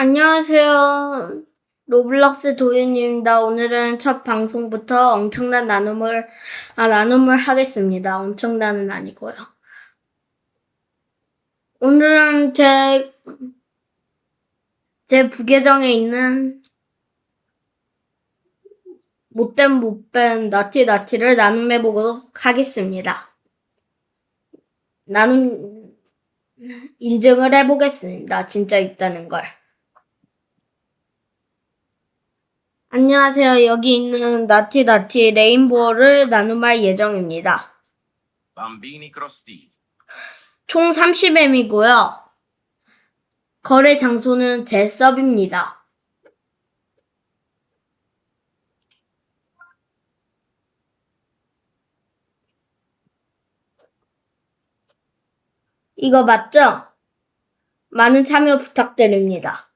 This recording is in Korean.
안녕하세요. 로블록스 도윤입니다. 오늘은 첫 방송부터 엄청난 나눔을, 아, 나눔을 하겠습니다. 엄청난은 아니고요. 오늘은 제, 제 부계정에 있는 못된 못뺀 나티 나티를 나눔해보도록 하겠습니다. 나눔, 인증을 해보겠습니다. 진짜 있다는 걸. 안녕하세요. 여기 있는 나티 나티 레인보우를 나눔할 예정입니다. Bambini Crosti. 총 30M이고요. 거래 장소는 제 서브입니다. 이거 맞죠? 많은 참여 부탁드립니다.